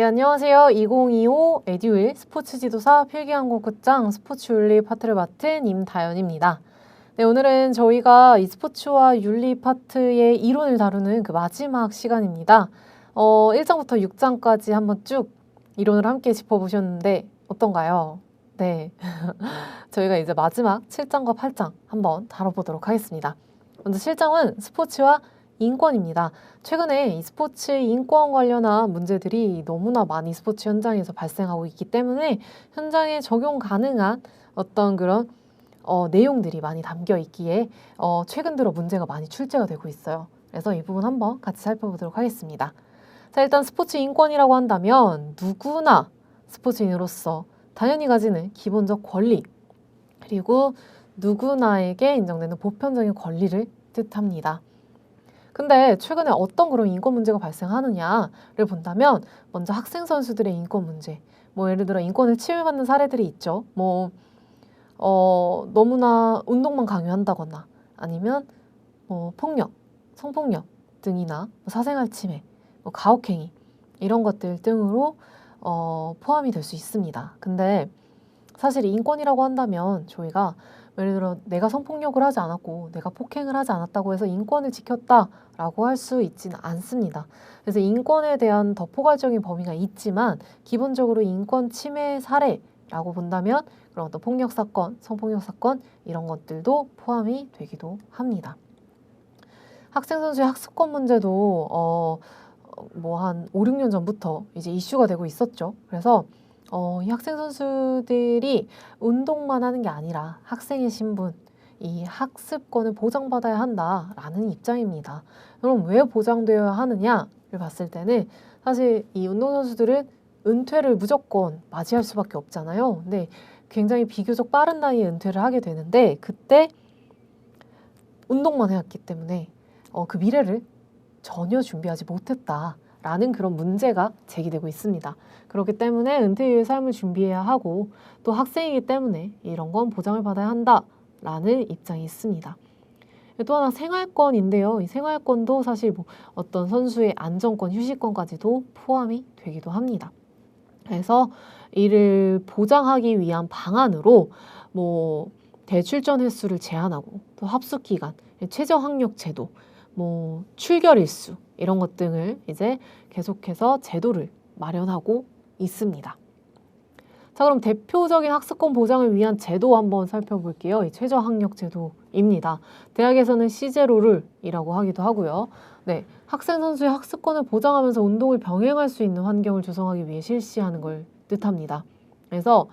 네, 안녕하세요. 2025 에듀윌 스포츠 지도사 필기한국극장 스포츠 윤리 파트를 맡은 임다연입니다. 네, 오늘은 저희가 이 스포츠와 윤리 파트의 이론을 다루는 그 마지막 시간입니다. 어, 1장부터 6장까지 한번 쭉 이론을 함께 짚어보셨는데 어떤가요? 네. 저희가 이제 마지막 7장과 8장 한번 다뤄보도록 하겠습니다. 먼저 7장은 스포츠와 인권입니다. 최근에 이 스포츠 인권 관련한 문제들이 너무나 많이 스포츠 현장에서 발생하고 있기 때문에 현장에 적용 가능한 어떤 그런 어, 내용들이 많이 담겨 있기에 어, 최근 들어 문제가 많이 출제가 되고 있어요. 그래서 이 부분 한번 같이 살펴보도록 하겠습니다. 자, 일단 스포츠 인권이라고 한다면 누구나 스포츠인으로서 당연히 가지는 기본적 권리 그리고 누구나에게 인정되는 보편적인 권리를 뜻합니다. 근데 최근에 어떤 그런 인권 문제가 발생하느냐를 본다면 먼저 학생 선수들의 인권 문제, 뭐 예를 들어 인권을 침해받는 사례들이 있죠. 뭐 어, 너무나 운동만 강요한다거나 아니면 뭐 폭력, 성폭력 등이나 뭐 사생활 침해, 뭐 가혹행위 이런 것들 등으로 어, 포함이 될 수 있습니다. 근데 사실 인권이라고 한다면 저희가 예를 들어 내가 성폭력을 하지 않았고 내가 폭행을 하지 않았다고 해서 인권을 지켰다라고 할 수 있지는 않습니다. 그래서 인권에 대한 더 포괄적인 범위가 있지만 기본적으로 인권 침해 사례라고 본다면 그런 어떤 폭력 사건, 성폭력 사건 이런 것들도 포함이 되기도 합니다. 학생 선수의 학습권 문제도 어, 뭐 한 5, 6년 전부터 이제 이슈가 되고 있었죠. 그래서 어, 이 학생 선수들이 운동만 하는 게 아니라 학생의 신분, 이 학습권을 보장받아야 한다라는 입장입니다. 그럼 왜 보장되어야 하느냐를 봤을 때는 사실 이 운동선수들은 은퇴를 무조건 맞이할 수밖에 없잖아요. 근데 굉장히 비교적 빠른 나이에 은퇴를 하게 되는데 그때 운동만 해왔기 때문에 어, 그 미래를 전혀 준비하지 못했다 라는 그런 문제가 제기되고 있습니다. 그렇기 때문에 은퇴 이후의 삶을 준비해야 하고 또 학생이기 때문에 이런 건 보장을 받아야 한다 라는 입장이 있습니다. 또 하나 생활권인데요. 이 생활권도 사실 뭐 어떤 선수의 안정권, 휴식권까지도 포함이 되기도 합니다. 그래서 이를 보장하기 위한 방안으로 뭐 대출전 횟수를 제한하고 또 합숙 기간, 최저 학력 제도, 뭐 출결 일수 이런 것 등을 이제 계속해서 제도를 마련하고 있습니다. 자, 그럼 대표적인 학습권 보장을 위한 제도 한번 살펴볼게요. 이 최저 학력 제도입니다. 대학에서는 시제로를 이라고 하기도 하고요. 네, 학생 선수의 학습권을 보장하면서 운동을 병행할 수 있는 환경을 조성하기 위해 실시하는 걸 뜻합니다. 그래서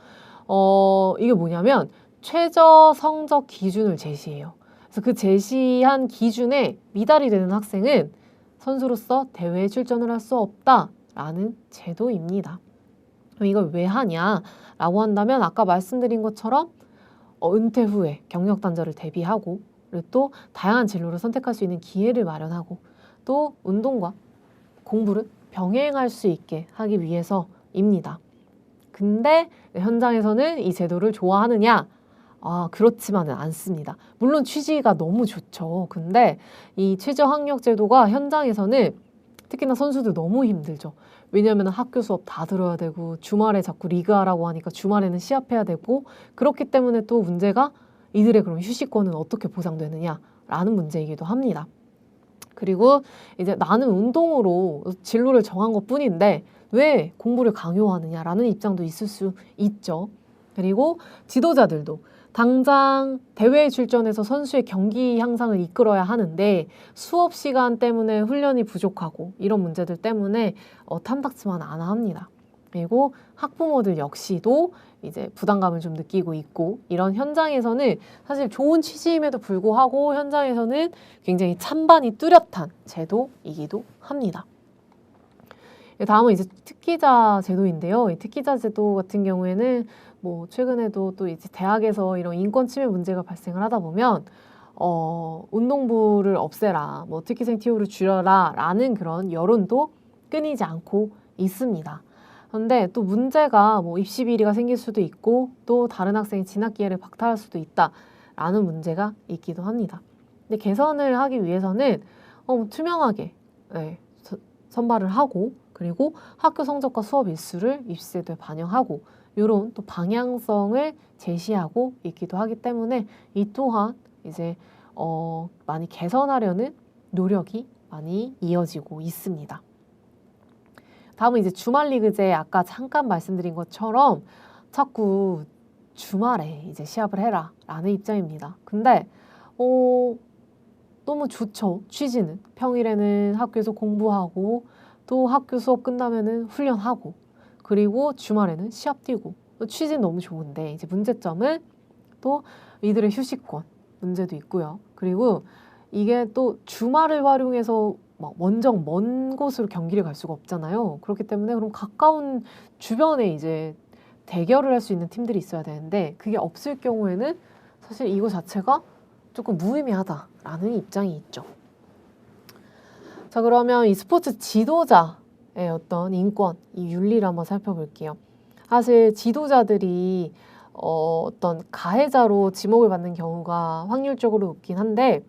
어, 이게 뭐냐면 최저 성적 기준을 제시해요. 그래서 그 제시한 기준에 미달이 되는 학생은 선수로서 대회에 출전을 할 수 없다라는 제도입니다. 그럼 이걸 왜 하냐라고 한다면 아까 말씀드린 것처럼 어, 은퇴 후에 경력 단절을 대비하고 그리고 또 다양한 진로를 선택할 수 있는 기회를 마련하고 또 운동과 공부를 병행할 수 있게 하기 위해서입니다. 근데 현장에서는 이 제도를 좋아하느냐? 아, 그렇지만은 않습니다. 물론 취지가 너무 좋죠. 근데 이 최저 학력 제도가 현장에서는 특히나 선수들 너무 힘들죠. 왜냐하면 학교 수업 다 들어야 되고 주말에 자꾸 리그하라고 하니까 주말에는 시합해야 되고 그렇기 때문에 또 문제가 이들의 그럼 휴식권은 어떻게 보장되느냐라는 문제이기도 합니다. 그리고 이제 나는 운동으로 진로를 정한 것 뿐인데 왜 공부를 강요하느냐라는 입장도 있을 수 있죠. 그리고 지도자들도 당장 대회에 출전해서 선수의 경기 향상을 이끌어야 하는데 수업 시간 때문에 훈련이 부족하고 이런 문제들 때문에 어, 탐탁지만 않아 합니다. 그리고 학부모들 역시도 이제 부담감을 좀 느끼고 있고 이런 현장에서는 사실 좋은 취지임에도 불구하고 현장에서는 굉장히 찬반이 뚜렷한 제도이기도 합니다. 다음은 이제 특기자 제도인데요. 이 특기자 제도 같은 경우에는 뭐 최근에도 또 이제 대학에서 이런 인권 침해 문제가 발생을 하다 보면 어, 운동부를 없애라, 뭐 특기생 티오를 줄여라 라는 그런 여론도 끊이지 않고 있습니다. 그런데 또 문제가 뭐 입시 비리가 생길 수도 있고 또 다른 학생이 진학 기회를 박탈할 수도 있다라는 문제가 있기도 합니다. 근데 개선을 하기 위해서는 어, 뭐 투명하게 네, 선발을 하고 그리고 학교 성적과 수업 일수를 입시제도에 반영하고 이런 또 방향성을 제시하고 있기도 하기 때문에 이 또한 이제 어, 많이 개선하려는 노력이 많이 이어지고 있습니다. 다음은 이제 주말 리그제 아까 잠깐 말씀드린 것처럼 자꾸 주말에 이제 시합을 해라 라는 입장입니다. 근데 어, 너무 좋죠. 취지는 평일에는 학교에서 공부하고 또 학교 수업 끝나면은 훈련하고 그리고 주말에는 시합 뛰고 취지는 너무 좋은데 이제 문제점은 또 이들의 휴식권 문제도 있고요. 그리고 이게 또 주말을 활용해서 막 원정 먼 곳으로 경기를 갈 수가 없잖아요. 그렇기 때문에 그럼 가까운 주변에 이제 대결을 할 수 있는 팀들이 있어야 되는데 그게 없을 경우에는 사실 이거 자체가 조금 무의미하다라는 입장이 있죠. 자 그러면 이 스포츠 지도자의 어떤 인권, 이 윤리를 한번 살펴볼게요. 사실 지도자들이 어, 어떤 가해자로 지목을 받는 경우가 확률적으로 높긴 한데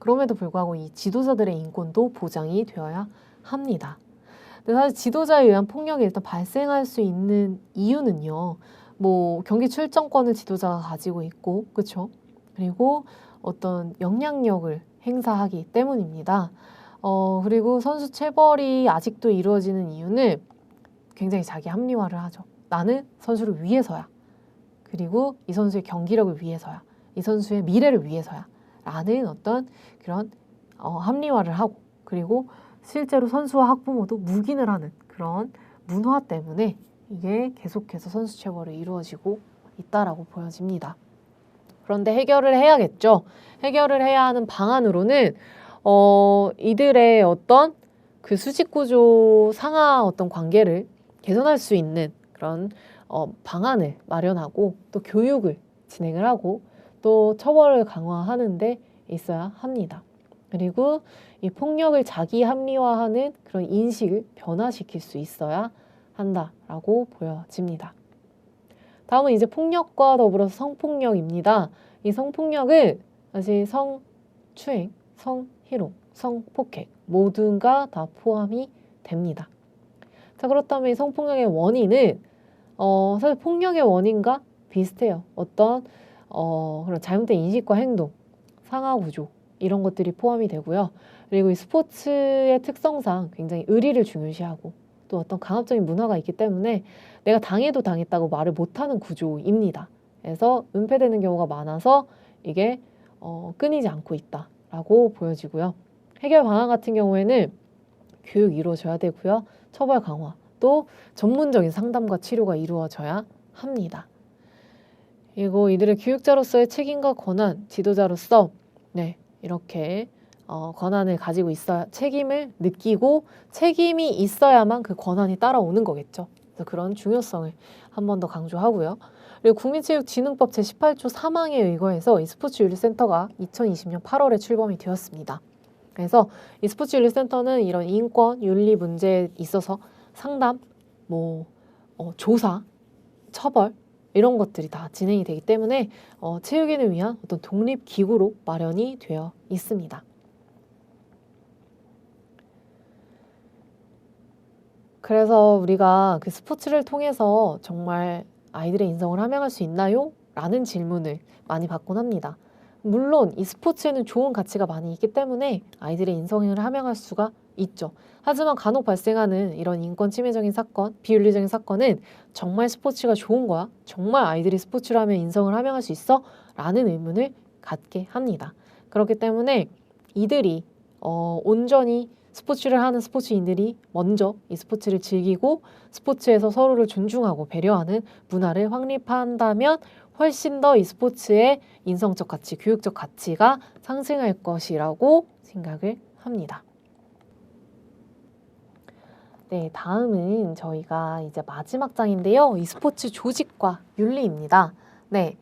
그럼에도 불구하고 이 지도자들의 인권도 보장이 되어야 합니다. 근데 사실 지도자에 의한 폭력이 일단 발생할 수 있는 이유는요. 뭐 경기 출전권을 지도자가 가지고 있고, 그렇죠? 그리고 어떤 영향력을 행사하기 때문입니다. 어, 그리고 선수 체벌이 아직도 이루어지는 이유는 굉장히 자기 합리화를 하죠. 나는 선수를 위해서야. 그리고 이 선수의 경기력을 위해서야. 이 선수의 미래를 위해서야. 라는 어떤 그런 어, 합리화를 하고 그리고 실제로 선수와 학부모도 묵인을 하는 그런 문화 때문에 이게 계속해서 선수 체벌이 이루어지고 있다라고 보여집니다. 그런데 해결을 해야겠죠. 해결을 해야 하는 방안으로는 어, 이들의 어떤 그 수직 구조 상하 어떤 관계를 개선할 수 있는 그런 어, 방안을 마련하고 또 교육을 진행을 하고 또 처벌을 강화하는데 있어야 합니다. 그리고 이 폭력을 자기 합리화하는 그런 인식을 변화시킬 수 있어야 한다라고 보여집니다. 다음은 이제 폭력과 더불어서 성폭력입니다. 이 성폭력은 사실 성추행, 성 희롱, 성폭행 모두가 다 포함이 됩니다. 자 그렇다면 이 성폭력의 원인은 어, 사실 폭력의 원인과 비슷해요. 어떤 어, 그런 잘못된 인식과 행동, 상하 구조 이런 것들이 포함이 되고요. 그리고 이 스포츠의 특성상 굉장히 의리를 중요시하고 또 어떤 강압적인 문화가 있기 때문에 내가 당해도 당했다고 말을 못하는 구조입니다. 그래서 은폐되는 경우가 많아서 이게 어, 끊이지 않고 있다 라고 보여지고요. 해결 방안 같은 경우에는 교육이 이루어져야 되고요. 처벌 강화 또 전문적인 상담과 치료가 이루어져야 합니다. 그리고 이들의 교육자로서의 책임과 권한, 지도자로서 네 이렇게 어, 권한을 가지고 있어야 책임을 느끼고 책임이 있어야만 그 권한이 따라오는 거겠죠. 그래서 그런 중요성을 한 번 더 강조하고요. 그리고 국민체육진흥법 제18조 3항에 의거해서 이 스포츠 윤리센터가 2020년 8월에 출범이 되었습니다. 그래서 이 스포츠 윤리센터는 이런 인권, 윤리 문제에 있어서 상담, 뭐 어, 조사, 처벌 이런 것들이 다 진행이 되기 때문에 어, 체육인을 위한 어떤 독립 기구로 마련이 되어 있습니다. 그래서 우리가 그 스포츠를 통해서 정말 아이들의 인성을 함양할 수 있나요? 라는 질문을 많이 받곤 합니다. 물론 이 스포츠에는 좋은 가치가 많이 있기 때문에 아이들의 인성을 함양할 수가 있죠. 하지만 간혹 발생하는 이런 인권 침해적인 사건, 비윤리적인 사건은 정말 스포츠가 좋은 거야? 정말 아이들이 스포츠를 하면 인성을 함양할 수 있어? 라는 의문을 갖게 합니다. 그렇기 때문에 이들이 어, 온전히 스포츠를 하는 스포츠인들이 먼저 이 스포츠를 즐기고 스포츠에서 서로를 존중하고 배려하는 문화를 확립한다면 훨씬 더 이 스포츠의 인성적 가치, 교육적 가치가 상승할 것이라고 생각을 합니다. 네, 다음은 저희가 이제 마지막 장인데요. 이 스포츠 조직과 윤리입니다. 네.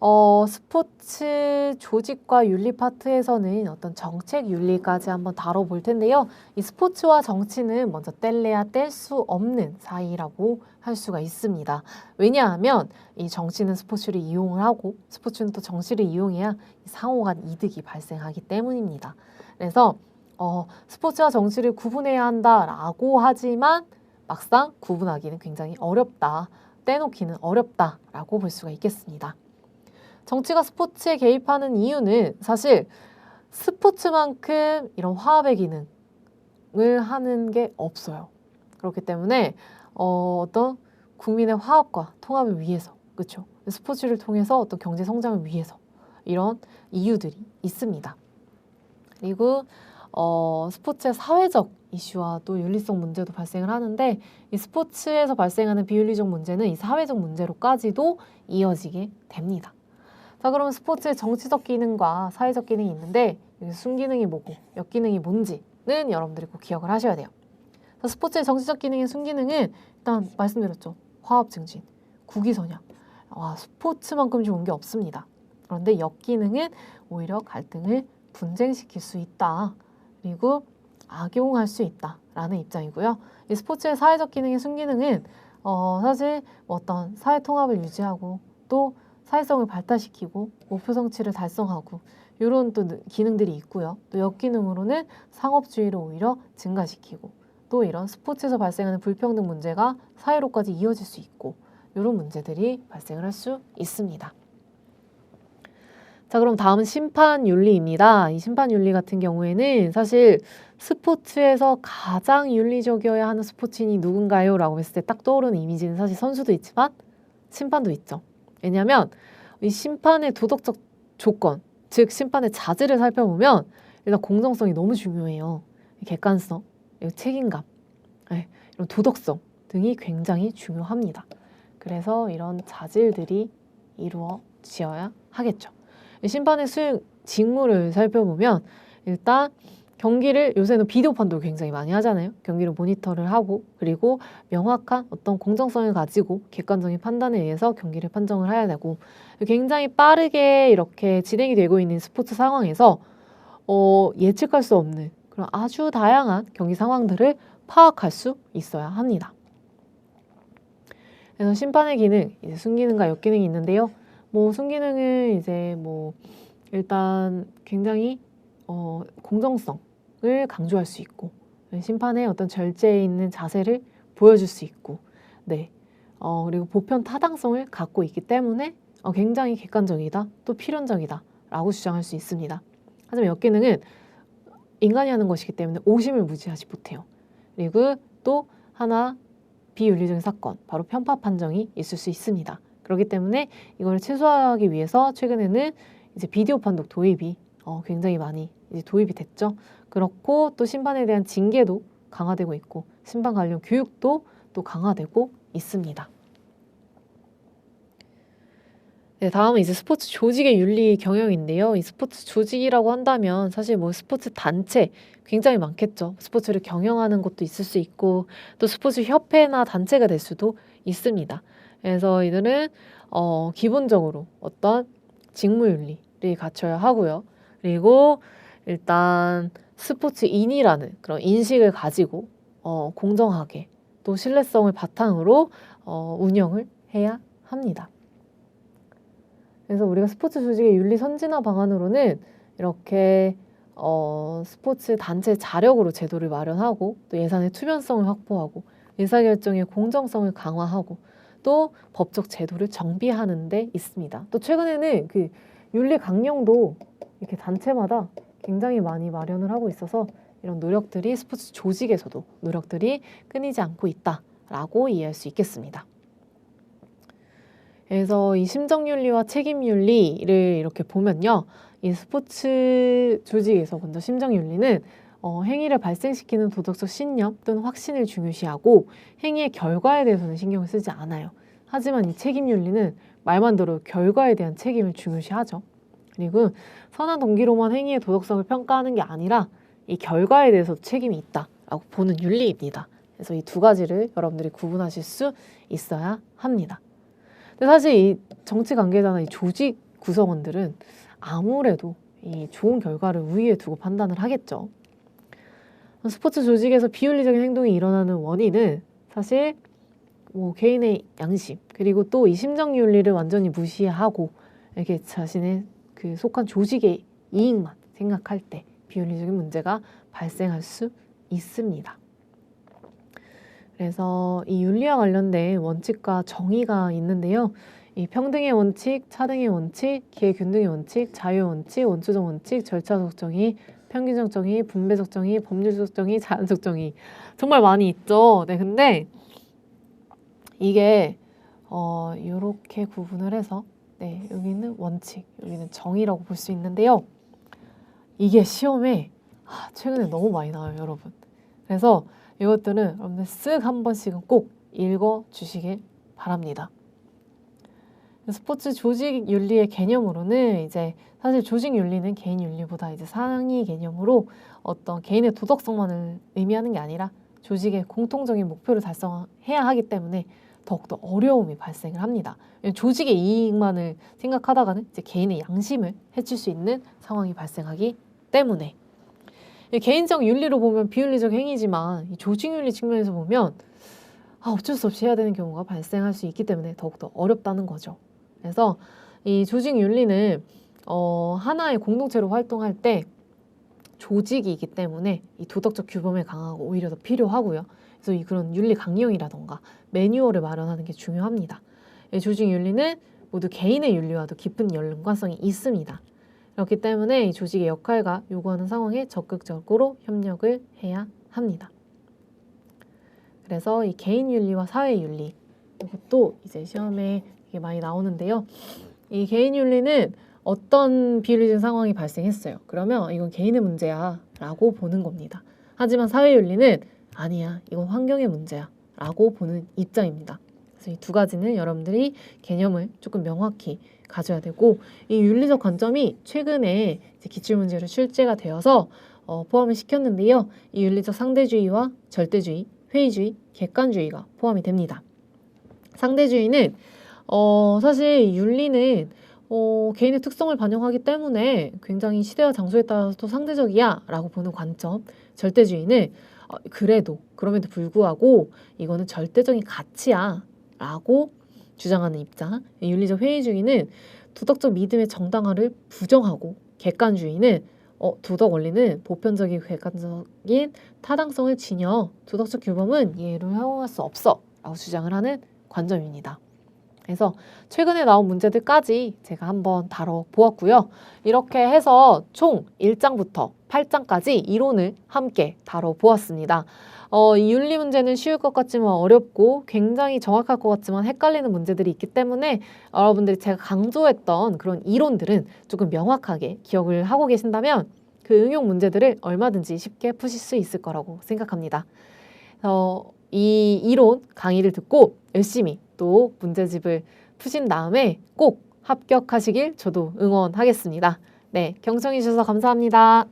어, 스포츠 조직과 윤리 파트에서는 어떤 정책 윤리까지 한번 다뤄볼 텐데요. 이 스포츠와 정치는 먼저 뗄래야 뗄 수 없는 사이라고 할 수가 있습니다. 왜냐하면 이 정치는 스포츠를 이용을 하고 스포츠는 또 정치를 이용해야 상호간 이득이 발생하기 때문입니다. 그래서 어, 스포츠와 정치를 구분해야 한다라고 하지만 막상 구분하기는 굉장히 어렵다. 떼놓기는 어렵다라고 볼 수가 있겠습니다. 정치가 스포츠에 개입하는 이유는 사실 스포츠만큼 이런 화합의 기능을 하는 게 없어요. 그렇기 때문에 어, 어떤 국민의 화합과 통합을 위해서 그렇죠. 스포츠를 통해서 어떤 경제 성장을 위해서 이런 이유들이 있습니다. 그리고 어, 스포츠의 사회적 이슈와 또 윤리성 문제도 발생을 하는데 이 스포츠에서 발생하는 비윤리적 문제는 이 사회적 문제로까지도 이어지게 됩니다. 자, 그러면 스포츠의 정치적 기능과 사회적 기능이 있는데 여기 순기능이 뭐고 역기능이 뭔지는 여러분들이 꼭 기억을 하셔야 돼요. 자, 스포츠의 정치적 기능인 순기능은 일단 말씀드렸죠. 화합 증진, 국위 선양. 와, 스포츠만큼 좋은 게 없습니다. 그런데 역기능은 오히려 갈등을 분쟁시킬 수 있다. 그리고 악용할 수 있다라는 입장이고요. 이 스포츠의 사회적 기능의 순기능은 어, 사실 뭐 어떤 사회 통합을 유지하고 또 사회성을 발달시키고 목표 성취를 달성하고 이런 또 기능들이 있고요. 또 역기능으로는 상업주의를 오히려 증가시키고 또 이런 스포츠에서 발생하는 불평등 문제가 사회로까지 이어질 수 있고 이런 문제들이 발생을 할 수 있습니다. 자, 그럼 다음은 심판 윤리입니다. 이 심판 윤리 같은 경우에는 사실 스포츠에서 가장 윤리적이어야 하는 스포츠인이 누군가요? 라고 했을 때 딱 떠오르는 이미지는 사실 선수도 있지만 심판도 있죠. 왜냐하면 이 심판의 도덕적 조건, 즉 심판의 자질을 살펴보면 일단 공정성이 너무 중요해요. 객관성, 책임감, 네, 이런 도덕성 등이 굉장히 중요합니다. 그래서 이런 자질들이 이루어지어야 하겠죠. 심판의 수행 직무를 살펴보면 일단 경기를 요새는 비디오 판도 굉장히 많이 하잖아요. 경기를 모니터를 하고 그리고 명확한 어떤 공정성을 가지고 객관적인 판단에 의해서 경기를 판정을 해야 되고 굉장히 빠르게 이렇게 진행이 되고 있는 스포츠 상황에서 어, 예측할 수 없는 그런 아주 다양한 경기 상황들을 파악할 수 있어야 합니다. 그래서 심판의 기능, 이제 순기능과 역기능이 있는데요. 뭐 순기능은 이제 뭐 일단 굉장히 어, 공정성 을 강조할 수 있고 심판의 어떤 절제에 있는 자세를 보여줄 수 있고 네 어, 그리고 보편 타당성을 갖고 있기 때문에 어, 굉장히 객관적이다 또 필연적이다 라고 주장할 수 있습니다. 하지만 역기능은 인간이 하는 것이기 때문에 오심을 무지하지 못해요. 그리고 또 하나 비윤리적인 사건 바로 편파 판정이 있을 수 있습니다. 그렇기 때문에 이걸 최소화하기 위해서 최근에는 이제 비디오 판독 도입이 어, 굉장히 많이 이제 도입이 됐죠. 그렇고 또 심판에 대한 징계도 강화되고 있고 심판 관련 교육도 또 강화되고 있습니다. 네, 다음은 이제 스포츠 조직의 윤리 경영인데요. 이 스포츠 조직이라고 한다면 사실 뭐 스포츠 단체 굉장히 많겠죠. 스포츠를 경영하는 것도 있을 수 있고 또 스포츠 협회나 단체가 될 수도 있습니다. 그래서 이들은 어, 기본적으로 어떤 직무 윤리를 갖춰야 하고요. 그리고 일단 스포츠인이라는 그런 인식을 가지고 어, 공정하게 또 신뢰성을 바탕으로 어, 운영을 해야 합니다. 그래서 우리가 스포츠 조직의 윤리 선진화 방안으로는 이렇게 어, 스포츠 단체 자력으로 제도를 마련하고 또 예산의 투명성을 확보하고 의사결정의 공정성을 강화하고 또 법적 제도를 정비하는 데 있습니다. 또 최근에는 그 윤리 강령도 이렇게 단체마다 굉장히 많이 마련을 하고 있어서 이런 노력들이 스포츠 조직에서도 노력들이 끊이지 않고 있다라고 이해할 수 있겠습니다. 그래서 이 심정윤리와 책임윤리를 이렇게 보면요. 이 스포츠 조직에서 먼저 심정윤리는 어, 행위를 발생시키는 도덕적 신념 또는 확신을 중요시하고 행위의 결과에 대해서는 신경을 쓰지 않아요. 하지만 이 책임 윤리는 말만 들어 결과에 대한 책임을 중요시하죠. 그리고 선한 동기로만 행위의 도덕성을 평가하는 게 아니라 이 결과에 대해서 책임이 있다라고 보는 윤리입니다. 그래서 이 두 가지를 여러분들이 구분하실 수 있어야 합니다. 근데 사실 이 정치 관계자나 이 조직 구성원들은 아무래도 이 좋은 결과를 우위에 두고 판단을 하겠죠. 스포츠 조직에서 비윤리적인 행동이 일어나는 원인은 사실 뭐 개인의 양심 그리고 또 이 심정 윤리를 완전히 무시하고 이렇게 자신의 그 속한 조직의 이익만 생각할 때 비윤리적인 문제가 발생할 수 있습니다. 그래서 이 윤리와 관련된 원칙과 정의가 있는데요. 이 평등의 원칙, 차등의 원칙, 기회균등의 원칙, 자유의 원칙, 원초적 원칙, 절차적 정의, 평균적 정의, 분배적 정의, 법률적 정의, 자연적 정의 정말 많이 있죠. 네, 근데 이게 어 이렇게 구분을 해서 네 여기는 원칙, 여기는 정의라고 볼 수 있는데요. 이게 시험에 아, 최근에 너무 많이 나와요, 여러분. 그래서 이것들은 여러분들 쓱 한 번씩은 꼭 읽어 주시길 바랍니다. 스포츠 조직 윤리의 개념으로는 이제 사실 조직 윤리는 개인 윤리보다 이제 상위 개념으로 어떤 개인의 도덕성만을 의미하는 게 아니라 조직의 공통적인 목표를 달성해야 하기 때문에 더욱더 어려움이 발생을 합니다. 조직의 이익만을 생각하다가는 이제 개인의 양심을 해칠 수 있는 상황이 발생하기 때문에 이 개인적 윤리로 보면 비윤리적 행위지만 이 조직 윤리 측면에서 보면 아, 어쩔 수 없이 해야 되는 경우가 발생할 수 있기 때문에 더욱더 어렵다는 거죠. 그래서 이 조직 윤리는 어, 하나의 공동체로 활동할 때 조직이기 때문에 이 도덕적 규범에 강하고 오히려 더 필요하고요. 그래서 이 그런 윤리 강령이라던가 매뉴얼을 마련하는 게 중요합니다. 이 조직 윤리는 모두 개인의 윤리와도 깊은 연관성이 있습니다. 그렇기 때문에 이 조직의 역할과 요구하는 상황에 적극적으로 협력을 해야 합니다. 그래서 이 개인 윤리와 사회 윤리 이것도 이제 시험에 많이 나오는데요. 이 개인 윤리는 어떤 비윤리적 상황이 발생했어요. 그러면 이건 개인의 문제야라고 보는 겁니다. 하지만 사회 윤리는 아니야, 이건 환경의 문제야 라고 보는 입장입니다. 그래서 이 두 가지는 여러분들이 개념을 조금 명확히 가져야 되고 이 윤리적 관점이 최근에 기출 문제로 출제가 되어서 어, 포함을 시켰는데요. 이 윤리적 상대주의와 절대주의, 회의주의, 객관주의가 포함이 됩니다. 상대주의는 어, 사실 윤리는 어, 개인의 특성을 반영하기 때문에 굉장히 시대와 장소에 따라서 상대적이야 라고 보는 관점. 절대주의는 어, 그래도 그럼에도 불구하고 이거는 절대적인 가치야 라고 주장하는 입장. 윤리적 회의주의는 도덕적 믿음의 정당화를 부정하고 객관주의는 어, 도덕 원리는 보편적이고 객관적인 타당성을 지녀 도덕적 규범은 이해를 허용할 수 없어 라고 주장을 하는 관점입니다. 그래서 최근에 나온 문제들까지 제가 한번 다뤄보았고요. 이렇게 해서 총 1장부터 8장까지 이론을 함께 다뤄보았습니다. 어, 이 윤리 문제는 쉬울 것 같지만 어렵고 굉장히 정확할 것 같지만 헷갈리는 문제들이 있기 때문에 여러분들이 제가 강조했던 그런 이론들은 조금 명확하게 기억을 하고 계신다면 그 응용 문제들을 얼마든지 쉽게 푸실 수 있을 거라고 생각합니다. 어, 이 이론 강의를 듣고 열심히 또 문제집을 푸신 다음에 꼭 합격하시길 저도 응원하겠습니다. 네, 경청해 주셔서 감사합니다.